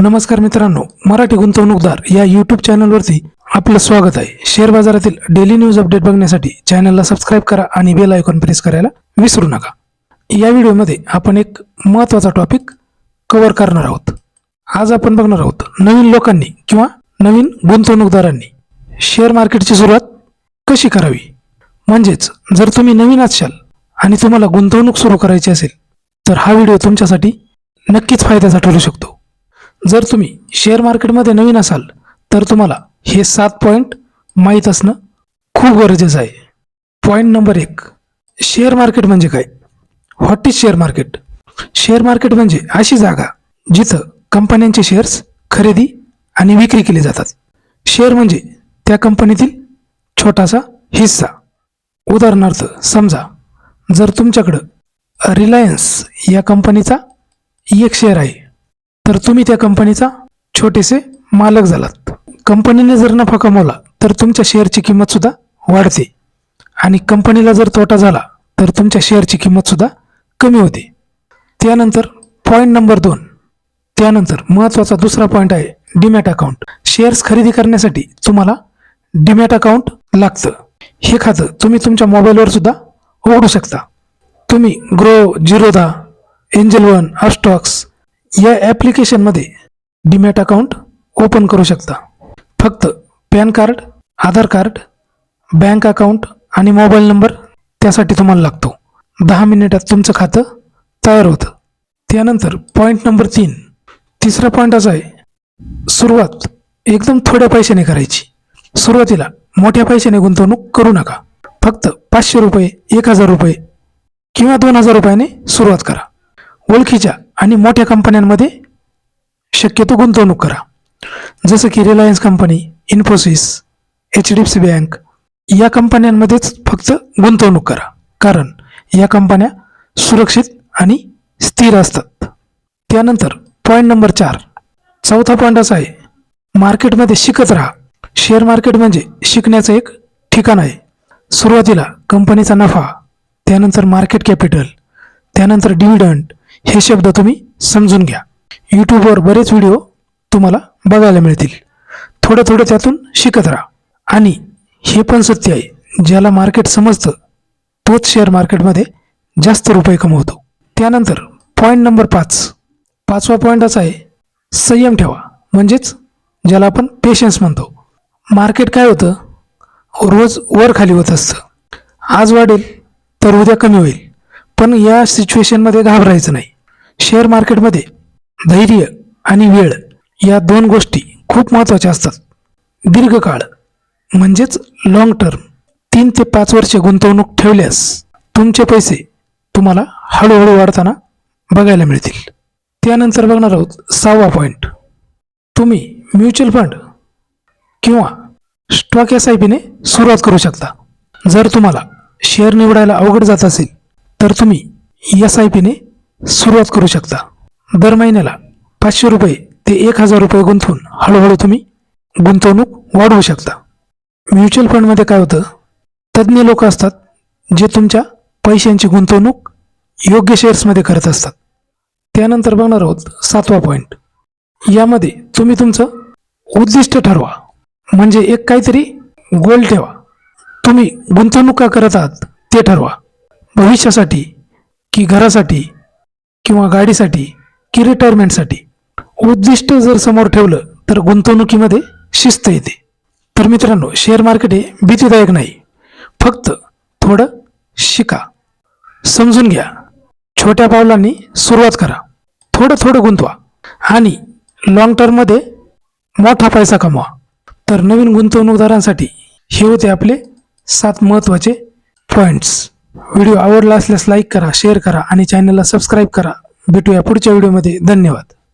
नमस्कार मित्रांनो मराठी गुंतवणूकदार या यूट्यूब चॅनलवरती आपलं स्वागत आहे. शेअर बाजारातील डेली न्यूज अपडेट बघण्यासाठी चॅनलला सबस्क्राईब करा आणि बेल आयकॉन प्रेस करायला विसरू नका. या व्हिडिओमध्ये आपण एक महत्त्वाचा टॉपिक कव्हर करणार आहोत. आज आपण बघणार आहोत नवीन लोकांनी किंवा नवीन गुंतवणूकदारांनी शेअर मार्केटची सुरुवात कशी करावी? म्हणजेच जर तुम्ही नवीन असाल आणि तुम्हाला गुंतवणूक सुरू करायची असेल तर हा व्हिडिओ तुमच्यासाठी नक्कीच फायद्याचा ठरू शकतो. जर तुम्ही शेअर मार्केटमध्ये नवीन असाल तर तुम्हाला हे सात पॉईंट माहीत असणं खूप गरजेचं आहे. पॉईंट नंबर एक शेअर मार्केट म्हणजे काय? What is share market share market म्हणजे अशी जागा जिथं कंपन्यांचे शेअर्स खरेदी आणि विक्री केली जातात. शेअर म्हणजे त्या कंपनीतील छोटासा हिस्सा. उदाहरणार्थ समजा जर तुमच्याकडं रिलायन्स या कंपनीचा एक शेअर आहे तर तुम्ही त्या कंपनीचा छोटेसे मालक झालात. कंपनीने जर नफा कमवला तर तुमच्या शेअरची किंमत सुद्धा वाढते. आणि कंपनीला जर तोटा झाला तर तुमच्या शेअरची किंमत सुद्धा कमी होते. त्यानंतर पॉईंट नंबर दोन. त्यानंतर महत्त्वाचा दुसरा पॉईंट आहे डीमॅट अकाउंट शेअर्स खरेदी करण्यासाठी तुम्हाला डीमॅट अकाउंट लागतं. हे खातं तुम्ही तुमच्या मोबाईलवर सुद्धा उघडू शकता. तुम्ही Groww Zerodha angel one Upstox या ॲप्लिकेशनमध्ये डीमॅट अकाउंट ओपन करू शकता. फक्त pan card Aadhaar card bank account आणि मोबाईल नंबर त्यासाठी तुम्हाला लागतो. दहा मिनिटात तुमचं खातं तयार होतं. त्यानंतर पॉईंट नंबर तीन तिसरा पॉईंट असा आहे सुरुवात एकदम थोड्या पैशाने करायची. सुरुवातीला मोठ्या पैशाने गुंतवणूक करू नका. फक्त पाचशे रुपये एक हजार रुपये किंवा दोन हजार रुपयाने सुरुवात करा. ओळखीच्या आणि मोठ्या कंपन्यांमध्ये शक्यतो गुंतवणूक करा. जसं की Reliance company Infosys H D F C bank या कंपन्यांमध्येच फक्त गुंतवणूक करा. कारण या कंपन्या सुरक्षित आणि स्थिर असतात. त्यानंतर पॉईंट नंबर चार. चौथा पॉईंट असा आहे मार्केटमध्ये शिकत राहा. शेअर मार्केट म्हणजे शिकण्याचं एक ठिकाण आहे. सुरुवातीला कंपनीचा नफा त्यानंतर मार्केट कॅपिटल त्यानंतर डिव्हिडंड हे शब्द तुम्ही समजून घ्या. यूट्यूबवर बरेच व्हिडिओ तुम्हाला बघायला मिळतील. थोडं थोडं त्यातून शिकत राहा. आणि हे पण सत्य आहे ज्याला मार्केट समजतं तोच शेअर मार्केटमध्ये जास्त रुपये कमवतो. त्यानंतर पॉईंट नंबर पाच. पाचवा पॉईंट असा आहे संयम ठेवा. म्हणजेच ज्याला आपण पेशन्स म्हणतो. मार्केट काय होतं? रोज वर खाली होत असतं. आज वाढेल तर उद्या कमी होईल. पण या सिच्युएशनमध्ये घाबरायचं नाही. शेअर मार्केटमध्ये धैर्य आणि वेळ या दोन गोष्टी खूप महत्त्वाच्या असतात. दीर्घकाळ म्हणजेच लॉंग टर्म तीन ते पाच वर्षे गुंतवणूक ठेवल्यास तुमचे पैसे तुम्हाला हळूहळू वाढताना बघायला मिळतील. त्यानंतर बघणार आहोत सहावा पॉईंट तुम्ही म्युच्युअल फंड किंवा स्टॉक एस आय पीने सुरुवात करू शकता. जर तुम्हाला शेअर निवडायला अवघड जात असेल तर तुम्ही एस आय पीने सुरुवात करू शकता. दर महिन्याला पाचशे रुपये ते एक हजार रुपये गुंतवून हळूहळू तुम्ही गुंतवणूक वाढवू शकता. म्युच्युअल फंडमध्ये काय होतं? तज्ज्ञ लोक असतात जे तुमच्या पैशांची गुंतवणूक योग्य शेअर्समध्ये करत असतात. त्यानंतर बघणार आहोत सातवा पॉईंट यामध्ये तुम्ही तुमचं उद्दिष्ट ठरवा. म्हणजे एक काहीतरी गोल ठेवा. तुम्ही गुंतवणूक का करत आहात ते ठरवा. भविष्यासाठी की घरासाठी किंवा गाडीसाठी की रिटायरमेंटसाठी उद्दिष्ट जर समोर ठेवलं तर गुंतवणुकीमध्ये शिस्त येते. तर मित्रांनो शेअर मार्केट हे भीतीदायक नाही. फक्त थोडं शिका. समजून घ्या. छोट्या पावलांनी सुरुवात करा. थोडं थोडं गुंतवा. आणि लॉंग टर्ममध्ये मोठा पैसा कमवा. तर नवीन गुंतवणूकदारांसाठी हे होते आपले सात महत्त्वाचे पॉईंट्स व्हिडिओ आवडला असल्यास लाईक करा शेअर करा आणि चॅनलला सबस्क्राईब करा. भेटूया पुढच्या व्हिडिओमध्ये. धन्यवाद.